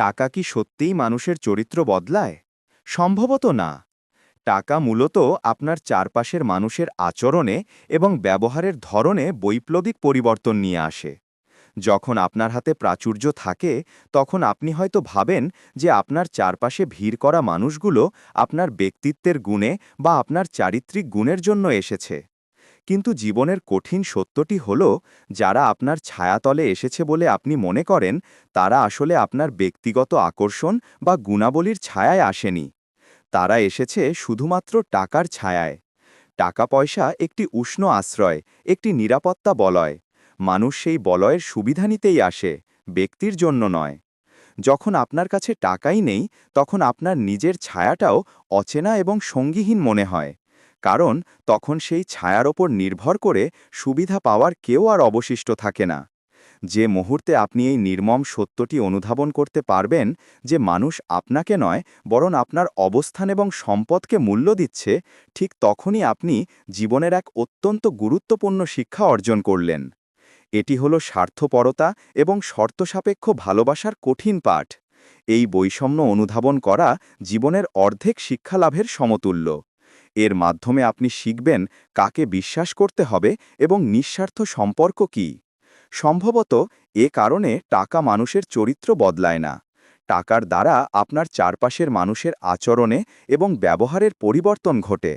টাকা কি সত্যিই মানুষের চরিত্র বদলায়? সম্ভবত না। টাকা মূলত আপনার চারপাশের মানুষের আচরণে এবং ব্যবহারের ধরনে বৈপ্লবিক পরিবর্তন নিয়ে আসে। যখন আপনার হাতে প্রাচুর্য থাকে, তখন আপনি হয়তো ভাবেন যে আপনার চারপাশে ভিড় করা মানুষগুলো আপনার ব্যক্তিত্বের গুণে বা আপনার চারিত্রিক গুণের জন্য এসেছে। কিন্তু জীবনের কঠিন সত্যটি হল, যারা আপনার ছায়াতলে এসেছে বলে আপনি মনে করেন, তারা আসলে আপনার ব্যক্তিগত আকর্ষণ বা গুণাবলীর ছায়ায় আসেনি। তারা এসেছে শুধুমাত্র টাকার ছায়ায়। টাকা পয়সা একটি উষ্ণ আশ্রয়, একটি নিরাপত্তা বলয়। মানুষ সেই বলয়ের সুবিধা নিতেই আসে, ব্যক্তির জন্য নয়। যখন আপনার কাছে টাকাই নেই, তখন আপনার নিজের ছায়াটাও অচেনা এবং সঙ্গীহীন মনে হয়। কারণ তখন সেই ছায়ার ওপর নির্ভর করে সুবিধা পাওয়ার কেউ আর অবশিষ্ট থাকে না। যে মুহূর্তে আপনি এই নির্মম সত্যটি অনুধাবন করতে পারবেন যে মানুষ আপনাকে নয়, বরং আপনার অবস্থান এবং সম্পদকে মূল্য দিচ্ছে, ঠিক তখনই আপনি জীবনের এক অত্যন্ত গুরুত্বপূর্ণ শিক্ষা অর্জন করলেন। এটি হল স্বার্থপরতা এবং শর্তসাপেক্ষ ভালোবাসার কঠিন পাঠ। এই বৈষম্য অনুধাবন করা জীবনের অর্ধেক শিক্ষালাভের সমতুল্য। এর মাধ্যমে আপনি শিখবেন কাকে বিশ্বাস করতে হবে এবং নিঃস্বার্থ সম্পর্ক কি। সম্ভবত এ কারণে টাকা মানুষের চরিত্র বদলায় না। টাকার দ্বারা আপনার চারপাশের মানুষের আচরণে এবং ব্যবহারের পরিবর্তন ঘটে।